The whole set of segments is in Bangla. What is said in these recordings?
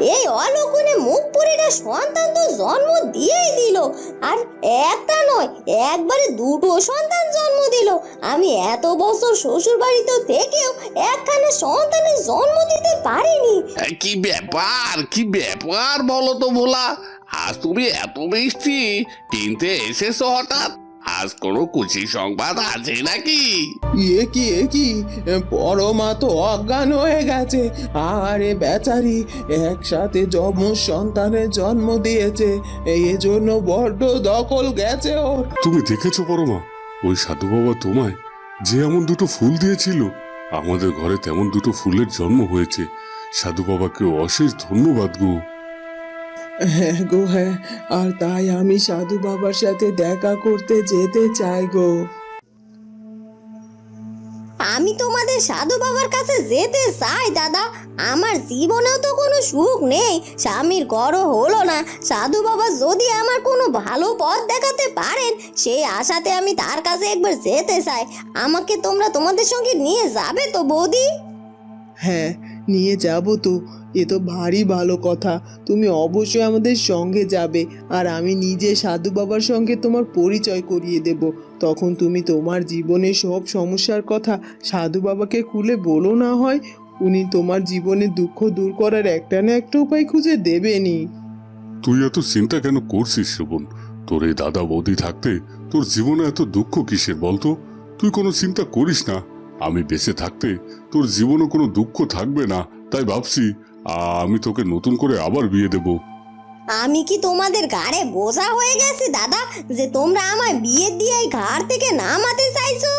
এই অলক্ষণে মুখ পুরিটা সন্তান তো জন্ম দিয়েই দিল। আর একটা নয়, একবারে দুটো সন্তান জন্ম দিল। আমি এত বছর শ্বশুর বাড়িতে থেকেও একখানা সন্তানের জন্ম দিতে পারিনি। কি ব্যাপার কি ব্যাপার বলো তো ভোলা? আজ তুমি এত মিষ্টি, কিনতে এসেছ হঠাৎ? আজ কোনো খুশি সংবাদ আছে নাকি? ইয়ে কি এ কি? পরমা তো অজ্ঞান হয়ে গেছে। আরে বেচারি একসাথে যম সন্তানের জন্ম দিয়েছে। এই জন্য বড্ড দখল গেছে ওর। তুমি দেখেছ পরমা ওই সাধু বাবা তোমায় যে এমন দুটো ফুল দিয়েছিল? আমাদের ঘরে তেমন দুটো ফুলের জন্ম হয়েছে। সাধু বাবাকে অশেষ ধন্যবাদ গো। হ্যাঁ গো হ্যাঁ আর তাই আমি সাধু বাবার সাথে দেখা করতে যেতে চাই গো। আমি তোমাদের সাধু বাবার কাছে যেতে চাই দাদা। আমার জীবনেও তো কোনো সুখ নেই। স্বামীর ঘরও হলো না। সাধু বাবা যদি আমার কোনো ভালো পথ দেখাতে পারেন সেই আশাতে আমি তার কাছে একবার যেতে চাই। আমাকে তোমরা তোমাদের সঙ্গে নিয়ে যাবে তো বৌদি? হ্যাঁ নিয়ে যাব তো। এ তো ভারী ভালো কথা। তুমি অবশ্যই আমাদের সঙ্গে যাবে আর আমি নিজে সাধু বাবার সঙ্গে তোমার পরিচয় করিয়ে দেব। তখন তুমি তোমার জীবনের সব সমস্যার কথা সাধু বাবাকে খুলে বলো না হয়, উনি তোমার জীবনে দুঃখ দূর করার একটা না একটা উপায় খুঁজে দেবেনি তুই এত চিন্তা কেন করছিস শোভন? তোর এই দাদা বৌদি থাকতে তোর জীবনে এত দুঃখ কিসের বলতো? তুই কোনো চিন্তা করিস না। আমি বেঁচে থাকতে তোর জীবনে কোনো দুঃখ থাকবে না, তাই ভাবছি আমি তোকে নতুন করে আবার বিয়ে দেব। আমি কি তোমাদের ঘাড়ে বোঝা হয়ে গেছে দাদা যে তোমরা আমার বিয়ে দিয়ে এই ঘাড় থেকে নামাতে চাইছো?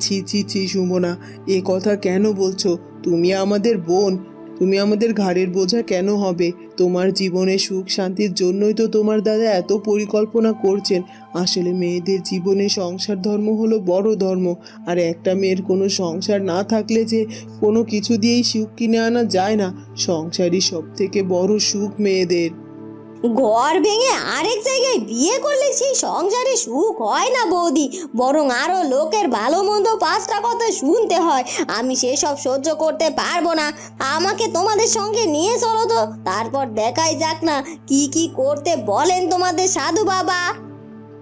ছি ছি ছি সুমনা এ কথা কেন বলছো? তুমি আমাদের বোন তুমি আমাদের ঘাড়ের বোঝা কেন হবে? তোমার জীবনে সুখ শান্তির জন্যই তো তোমার দাদা এত পরিকল্পনা করছেন। আসলে মেয়েদের জীবনে সংসার ধর্ম হলো বড় ধর্ম, আর একটা মেয়ের কোনো সংসার না থাকলে যে কোনো কিছু দিয়েই সুখ কিনে আনা যায় না। সংসারই সব থেকে বড় সুখ মেয়েদের। ঘর ভেঙে আরেক জায়গায় বিয়ে করলে সেই সংসারে সুখ হয় না বৌদি। বরং আরও লোকের ভালো মন্দ পাঁচটা কথা শুনতে হয়। আমি সেসব সহ্য করতে পারব না। আমাকে তোমাদের সঙ্গে নিয়ে চলো তো। তারপর দেখাই যাক না কি কি করতে বলেন তোমাদের সাধু বাবা।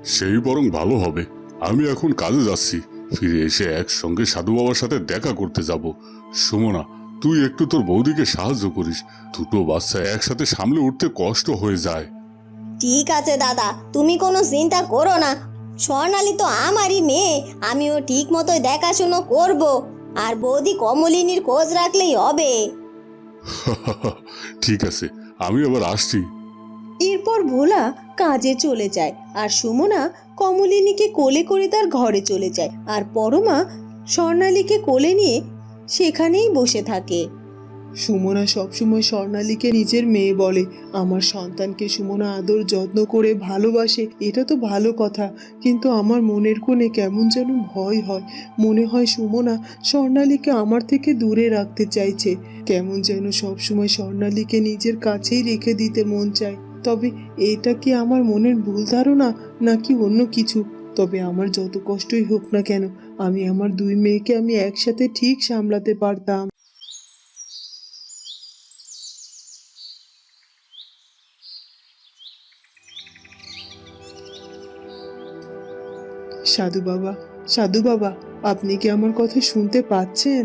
সেই বরং ভালো হবে। আমি এখন কাজে যাচ্ছি। ফিরে এসে একসঙ্গে সাধু বাবার সাথে দেখা করতে যাব। সুমনা তুই একটু তোর বৌদিকে সাহায্য করিস। দুটো বাচ্চা একসাথে সামলে উঠতে কষ্ট হয়ে যায়। ঠিক আছে দাদা তুমি কোনো চিন্তা করো না। স্বর্ণালী তো আমারই মেয়ে আমিও ঠিক মতোই দেখাশুনো করব। আর বৌদি কমলিনীর খোঁজ রাখলেই হবে। ঠিক আছে আমি আবার আসছি। এরপর ভোলা কাজে চলে যায় আর সুমনা কমলিনীকে কোলে করে তার ঘরে চলে যায় আর পরমা স্বর্ণালীকে কোলে নিয়ে সেখানেই বসে থাকে। সুমনা সবসময় স্বর্ণালীকে নিজের মেয়ে বলে। আমার সন্তানকে সুমনা আদর, যত্ন করে ভালোবাসে, এটা তো ভালো কথা। কিন্তু আমার মনের কোণে কেমন যেন ভয় হয়। মনে হয় সুমনা স্বর্ণালীকে আমার থেকে দূরে রাখতে চাইছে। কেমন যেন সবসময় স্বর্ণালীকে নিজের কাছেই রেখে দিতে মন চায়। তবে এটা কি আমার মনের ভুল ধারণা, নাকি অন্য কিছু? তবে আমার যত কষ্টই হোক না কেন আমি আমার দুই মেয়েকে আমি একসাথে ঠিক সামলাতে পারতাম। সাধু বাবা সাধু বাবা, আপনি কি আমার কথা শুনতে পাচ্ছেন?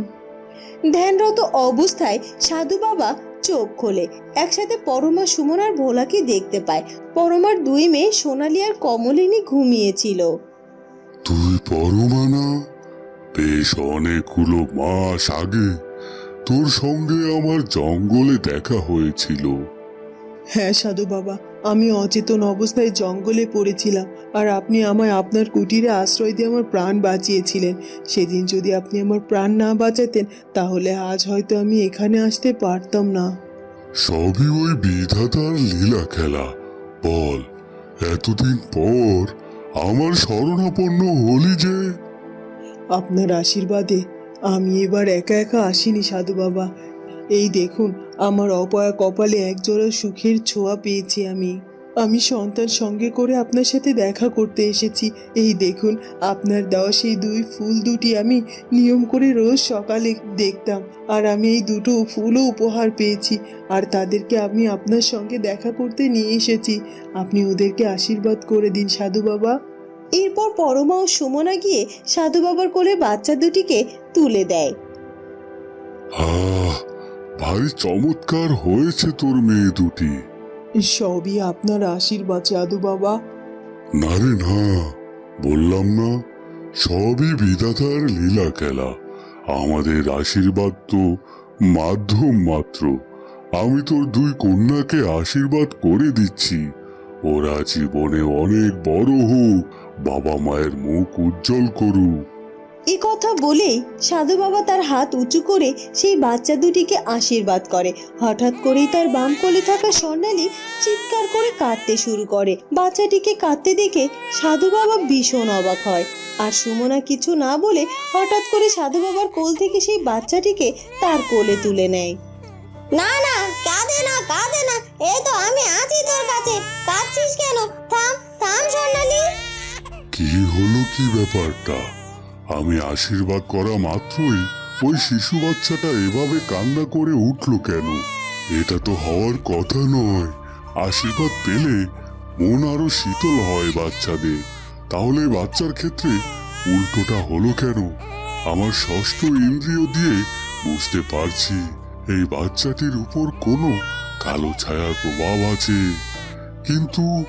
ধ্যানরত অবস্থায় সাধু বাবা চোখ খোলে। একসাথে পরমা সুমন আর ভোলাকে দেখতে পায়। পরমার দুই মেয়ে সোনালি আর কমলিনী ঘুমিয়েছিল। পরমানা বেশ অনেকগুলো মাস আগে তোর সঙ্গে আমার জঙ্গলে দেখা হয়েছিল। হ্যাঁ সাধু বাবা আমি অচেতন অবস্থায় জঙ্গলে পড়েছিলাম আর আপনি আমায় আপনার কুটিরে আশ্রয় দিয়ে আমার প্রাণ বাঁচিয়েছিলেন। সেদিন যদি আপনি আমার প্রাণ না বাঁচাতেন তাহলে আজ হয়তো আমি এখানে আসতে পারতাম না। সবই ওই বিধাতার লীলা খেলা। বল এতদিন পর আমার শরণাপন্ন হলি যে। আপনার আশীর্বাদে আমি এবার একা একা আসিনি, সাধু বাবা। এই দেখুন, আমার অপয়া কপালে একজোড়া সুখের ছোঁয়া পেয়েছি আমি। আমি সন্তান সঙ্গে করে আপনার সাথে দেখা করতে এসেছি। এই দেখুন আপনার দেওয়া সেই দুই ফুল দুটি আমি নিয়ম করে রোজ সকালে দেখতাম। আর আমি এই দুটো ফুলও উপহার পেয়েছি। আর তাদেরকে আমি আপনার সঙ্গে দেখা করতে নিয়ে এসেছি। আপনি ওদেরকে আশীর্বাদ করে দিন সাধু বাবা। এরপর পরমা ও সুমনা গিয়ে সাধু বাবার কোলে বাচ্চা দুটিকে তুলে দেয়। ভারী চমৎকার হয়েছে তোর মেয়ে দুটি। সবই আপনার আশীর্বাদ সাধু বাবা। না রে, না। বললাম না, সবই বিধাতার লীলা খেলা। আমাদের আশীর্বাদ তো মাধ্যম মাত্র। আমি তোর দুই কন্যাকে আশীর্বাদ করে দিচ্ছি। ওরা জীবনে অনেক বড় হোক, বাবা মায়ের মুখ উজ্জ্বল করুক। এ কথা বলেই সাধু বাবা তার হাত উঁচু করে সেই বাচ্চা দুটিকে আশীর্বাদ করে। হঠাৎ করেই তার বাম কোলে থাকা স্বর্ণালী চিৎকার করে কাঁদতে শুরু করে। বাচ্চাটিকে কাঁদতে দেখে সাধু বাবা ভীষণ অবাক হয়। আর সুমনা কিছু না বলে হঠাৎ করে সাধু বাবার কোল থেকে সেই বাচ্চাটিকে তার কোলে তুলে নেয়। না না কাঁদে না কাঁদে না এই তো আমি আছি তোর কাছে। কাঁদছিস কেন? থাম থাম স্বর্ণালী। কি হলো কি ব্যাপারটা? আমি আশীর্বাদ করা মাত্রই ওই শিশু বাচ্চাটা এভাবে কান্না করে উঠল কেন? এটা তো হওয়ার কথা নয়। আশীর্বাদ পেলে মন আরও শীতল হয় বাচ্চাদের। তাহলে বাচ্চার ক্ষেত্রে উল্টোটা হলো কেন? আমার ষষ্ঠ ইন্দ্রিয় দিয়ে বুঝতে পারছি এই বাচ্চাটির উপর কোনো কালো ছায়ার প্রভাব আছে। কিন্তু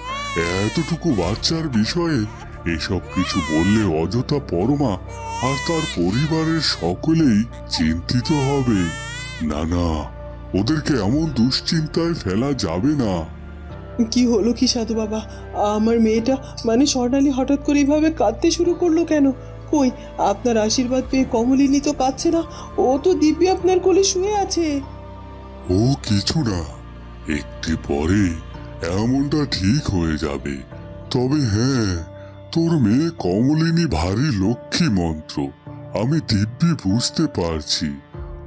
এতটুকু বাচ্চার বিষয়ে এসব কিছু বললে অযথা পরমা আর তার পরিবারের সকলেই চিন্তিত হবে। না না ওদেরকে এমন দুশ্চিন্তায় ফেলা যাবে না। কি হলো কি সাধু বাবা? আমার মেয়েটা মানে স্বর্ণালী হঠাৎ করে এইভাবে কাঁদতে শুরু করল কেন? কই আপনার আশীর্বাদ পেয়ে কমলিনী তো কাঁদছে না ও তো দিব্যি আপনার কোলে শুয়ে আছে। ও কিছু না একটি পরে এমনটা ঠিক হয়ে যাবে। তবে হ্যাঁ তোর মেয়ে কমলিনী ভারী লক্ষ্মী মন্ত্র। আমি দিব্যি বুঝতে পারছি।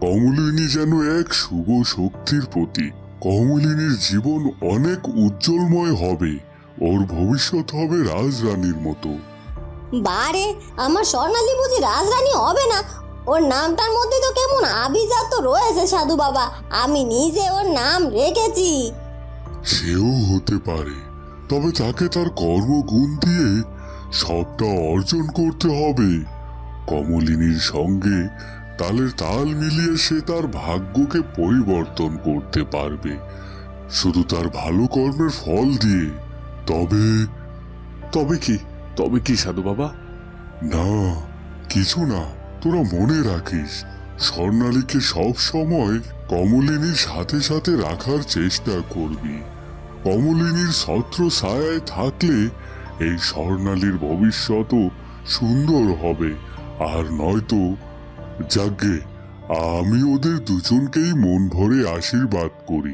কমলিনী যেন এক শুভ শক্তির প্রতীক। কমলিনীর জীবন অনেক উজ্জ্বলময় হবে। ওর ভবিষ্যৎ হবে রাজরানীর মতো। বারে আমার স্বর্ণালী বুঝি রাজরানী হবে না? ওর নামটার মধ্যে তো কেমন আভিজাত রয়েছে সাধু বাবা। আমি নিজে ওর নাম রেখেছি। সেও হতে পারে। তবে তাকে তার কর্মগুণ দিয়ে সবটা অর্জন করতে হবে। কমলিনীর সঙ্গে তালের তাল মিলিয়ে সে তার ভাগ্যকে পরিবর্তন করতে পারবে। শুধু তার ভালো কর্মের ফল দিয়ে। তবে তবে কি? তবে কি সাধু বাবা? না কিছু না তোরা মনে রাখিস। স্বর্ণালীকে সব সময় কমলিনীর সাথে সাথে রাখার চেষ্টা করবি। কমলিনীর ছত্র ছায়ায় থাকলে এই স্বর্ণালীর ভবিষ্যৎও সুন্দর হবে। আর নয়তো যাজ্ঞে আমি ওদের দুজনকেই মন ভরে আশীর্বাদ করি।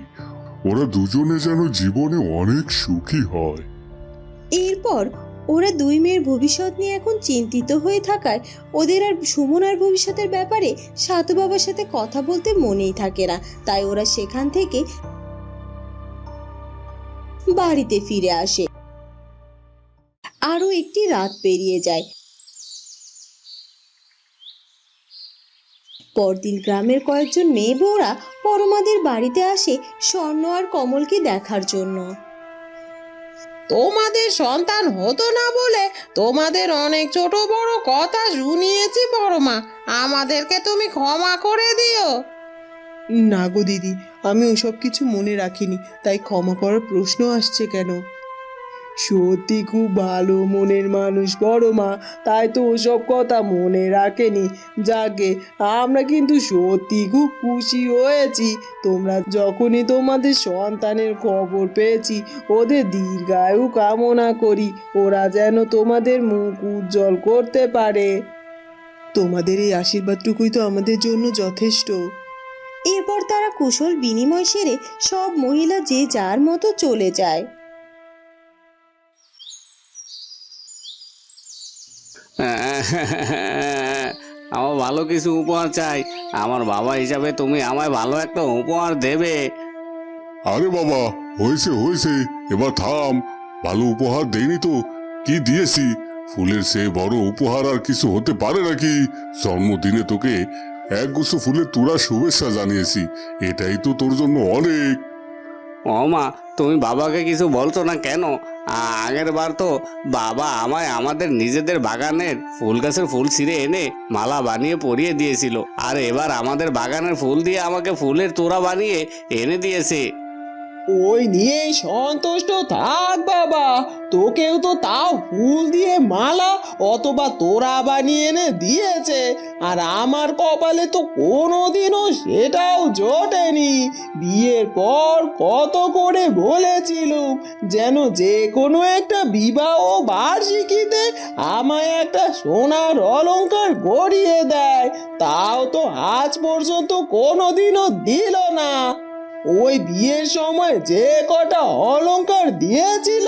ওরা দুজনে যেন জীবনে অনেক সুখী হয়। এরপর ওরা দুই মেয়ের ভবিষ্যৎ নিয়ে এখন চিন্তিত হয়ে থাকায় ওদের আর সুমনার ভবিষ্যতের ব্যাপারে সাধু বাবার সাথে কথা বলতে মনেই থাকে না। তাই ওরা সেখান থেকে বাড়িতে ফিরে আসে। একটি রাত পেরিয়ে যায়। পরদিন গ্রামের কয়েকজন মেয়ে বউরা পরমাদের বাড়িতে আসে স্বর্ণ আর কমলকে দেখার জন্য। তোমাদের সন্তান হতো না বলে তোমাদের অনেক ছোট বড় কথা শুনিয়েছি বড়মা আমাদেরকে তুমি ক্ষমা করে দিও। না গো দিদি আমি ওসব কিছু মনে রাখিনি তাই ক্ষমা করার প্রশ্ন আসছে কেন? সত্যি খুব ভালো মনের মানুষ বড় মা। তাই তো ওসব কথা মনে রাখেনি। যাকে, আমরা কিন্তু সত্যি খুব খুশি হয়েছি। তোমরা যখনই তোমাদের সন্তানের খবর পেয়েছি, ওদের দীর্ঘায়ু কামনা করি। ওরা যেন তোমাদের মুখ উজ্জ্বল করতে পারে। তোমাদের এই আশীর্বাদটুকুই তো আমাদের জন্য যথেষ্ট। এরপর তারা কুশল বিনিময় সেরে সব মহিলা যে যার মতো চলে যায়। আমার ভালো কিছু উপহার চাই। আমার বাবা হিসাবে তুমি আমায় ভালো একটা উপহার দেবে। আরে বাবা, হয়েছে হয়েছে। এবার থাম। ভালো উপহার দেয়নি তো। কি দিয়েছি? ফুলের সে বড় উপহার আর কিছু হতে পারে নাকি? জন্মদিনে তোকে এক ফুলের তোরা শুভেচ্ছা জানিয়েছি। এটাই তো তোর জন্য অনেক। ও মা তুমি বাবাকে কিছু বলছো না কেন? আগের বার তো বাবা আমায় আমাদের নিজেদের বাগানের ফুল গাছের ফুল ছিঁড়ে এনে মালা বানিয়ে পরিয়ে দিয়েছিল। আর এবার আমাদের বাগানের ফুল দিয়ে আমাকে ফুলের তোড়া বানিয়ে এনে দিয়েছে। ওই নিয়ে সন্তুষ্ট থাক বাবা। তোকেও তো তাও ফুল দিয়ে মালা অথবা তোরা বানিয়ে এনে দিয়েছে। আর আমার কপালে তো কোনোদিনও সেটাও জোটেনি। বিয়ের পর কত করে বলেছিল যেন যে কোনো একটা বিবাহ বার্ষিকীতে আমায় একটা সোনার অলংকার গড়িয়ে দেয়। তাও তো আজ পর্যন্ত কোনোদিনও দিল না। ওই বিয়ের সময় যে কটা অলংকার দিয়েছিল,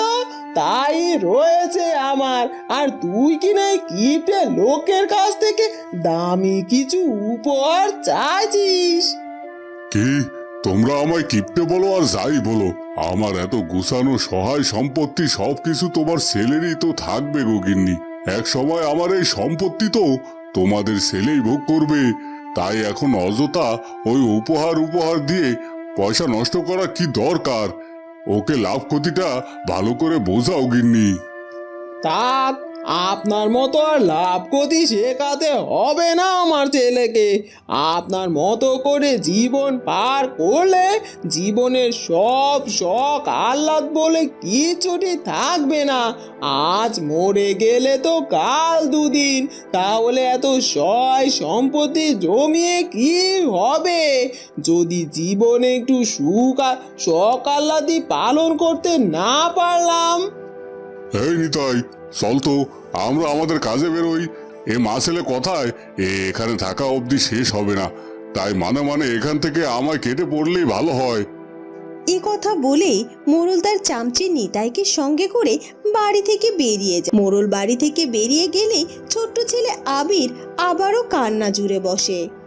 তাই রয়েছে আমার। আর তুই কি না কিপটে লোকের কাছ থেকে দামি কিছু উপহার চাইছিস? কি? তোমরা আমায় কিপটে বলো আর যাই বলো। আমার এত গুছানো সহায় সম্পত্তি সবকিছু তোমার ছেলেরই তো থাকবে গোগিন্নি এক সময় আমার এই সম্পত্তি তো তোমাদের ছেলেই ভোগ করবে। তাই এখন অযথা ওই উপহার উপহার দিয়ে পয়সা নষ্ট করা কি দরকার? ওকে লাভ ক্ষতিটা ভালো করে বোঝাও গিন্নি। থাক আপনার মতো আর লাভ ক্ষতি শেখাতে হবে না আমার ছেলেকে। আপনার মতো করে জীবন পার করলে জীবনের সব শখ আহ্লাদ বলে কিছুটি থাকবে না। আজ মরে গেলে তো কাল দুদিন। তাহলে এত সয় সম্পত্তি জমিয়ে কি হবে? যদি জীবনে একটু সুখ আর শখ আহ্লাদি পালন করতে না পারলাম। নিতাই চল তো, আমরা আমাদের কাজে বেরোই। এ মাসেলে কথায় এখানে থাকা অবধি শেষ হবে না। তাই মানে মানে এখান থেকে আমায় কেটে পড়লেই ভালো হয়। এ কথা বলেই মোরল তার চামচে নিতাইকে সঙ্গে করে বাড়ি থেকে বেরিয়ে যায়। মোরল বাড়ি থেকে বেরিয়ে গেলেই ছোট্ট ছেলে আবির আবারও কান্না জুড়ে বসে।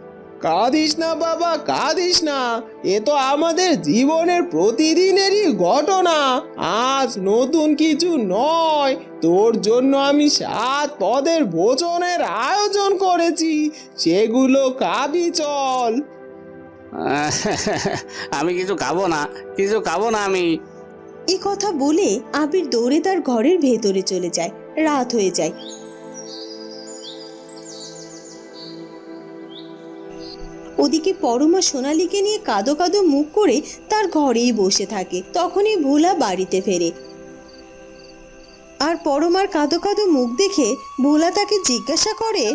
কাঁদিস না বাবা কাঁদিস না। এ তো আমাদের জীবনের প্রতিদিনেরই ঘটনা। আজ নতুন কিছু নয়। তোর জন্য আমি সাত পদের ভোজনের আয়োজন করেছি। সেগুলো খাবি চল। আমি কিছু খাব না কিছু খাব না আমি। এ কথা বলে আবির দৌড়ে তার ঘরের ভেতরে চলে যায় রাত হয়ে যায়। ওদিকে পরমা সোনালিকে নিয়ে কাঁদো কাদো মুখ করে তার ঘরেই বসে থাকে তখনই ভোলা বাড়িতে ফেরে। আর পরমার কাঁদো কাদো মুখ দেখে ভোলা তাকে জিজ্ঞাসা করে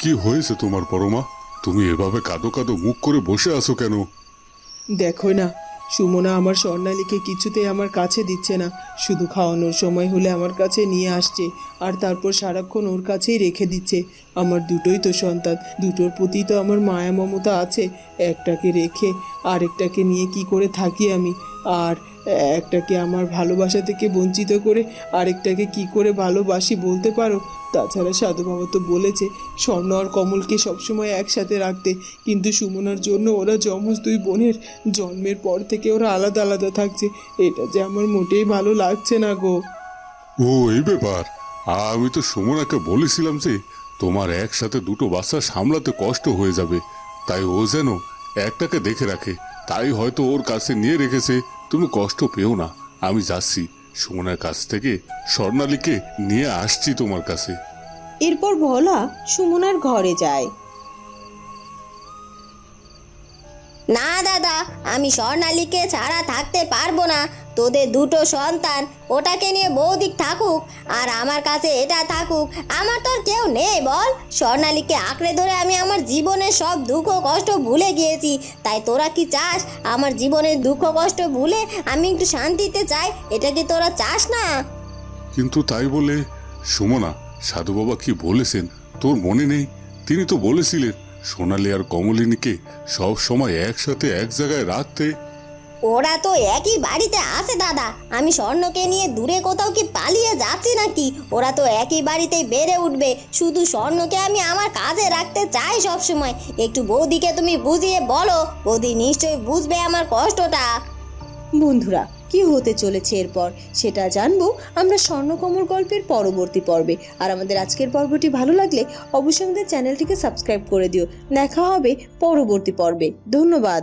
কি হয়েছে তোমার পরমা? তুমি এভাবে কাঁদো কাদো মুখ করে বসে আছো কেন? দেখো না সুমনা আমার স্বর্ণালীকে কিছুতেই আমার কাছে দিচ্ছে না। শুধু খাওয়ানোর সময় হলে আমার কাছে নিয়ে আসছে আর তারপর সারাক্ষণ ওর কাছেই রেখে দিচ্ছে। আমার দুটোই তো সন্তান, দুটোর প্রতি তো আমার মায়া মমতা আছে। একটাকে রেখে আরেকটাকে নিয়ে কি করে থাকি আমি? আর একটাকে আমার ভালোবাসা থেকে বঞ্চিত করে আরেকটাকে কি করে ভালোবাসি বলতে পারো? তাছাড়া সাধু বাবা তো বলেছে, স্বর্ণ আর কমলকে সবসময় একসাথে রাখতে। কিন্তু সুমনার জন্য ওরা যমজ দুই বোনের জন্মের পর থেকে ওরা আলাদা আলাদা থাকছে। এটা যে আমার মোটেই ভালো লাগছে না গো। ও, এই ব্যাপার। আমি তো সুমনাকে বলেছিলাম যে, তোমার একসাথে দুটো বাচ্চা সামলাতে কষ্ট হয়ে যাবে। তাই ও যেন একটাকে দেখে রাখে। তাই হয়তো ওর কাছে নিয়ে রেখেছে। তুমি কষ্ট পেও না। আমি যাচ্ছি। সুমনার কাছ থেকে স্বর্ণালীকে নিয়ে আসছি তোমার কাছে। এরপর ভোলা সুমনার ঘরে যায়। না দাদা আমি স্বর্ণালীকে ছাড়া থাকতে পারব না। তোদের দুটো সন্তান, ওটাকে নিয়ে বৌদিক থাকুক, আর আমার কাছে এটা থাকুক, আমার তো কেউ নেই বল। স্বর্ণালীকে আঁকড়ে ধরে আমি আমার জীবনের সব দুঃখ কষ্ট ভুলে গিয়েছি, তাই তোরা কি চাস? আমার জীবনের দুঃখ কষ্ট ভুলে আমি একটু শান্তিতে চাই এটা কি তোরা চাস না? কিন্তু তাই বলে, সুমনা, সাধু বাবা কি বলেছেন? তোর মনে নেই? তিনি তো বলেছিলেন, সোনালী আর কমলিনীকে সব সময় একসাথে এক জায়গায় রাখতে ওরা তো একই বাড়িতে আছে, দাদা। আমি স্বর্ণকে নিয়ে দূরে কোথাও কি পালিয়ে যাচ্ছি নাকি? ওরা তো একই বাড়িতেই বেড়ে উঠবে। শুধু স্বর্ণকে আমি আমার কাজে রাখতে চাই সব সময় একটু বৌদিকে তুমি বুঝিয়ে বলো। বৌদি নিশ্চয়ই বুঝবে আমার কষ্টটা। বন্ধুরা, কি হতে চলেছে এরপর? সেটা জানব আমরা স্বর্ণকমল গল্পের পরবর্তী পর্বে। আর আমাদের আজকের পর্বটি ভালো লাগলে অবশ্যই আমাদের চ্যানেলটিকে সাবস্ক্রাইব করে দিও। দেখা হবে পরবর্তী পর্বে। ধন্যবাদ।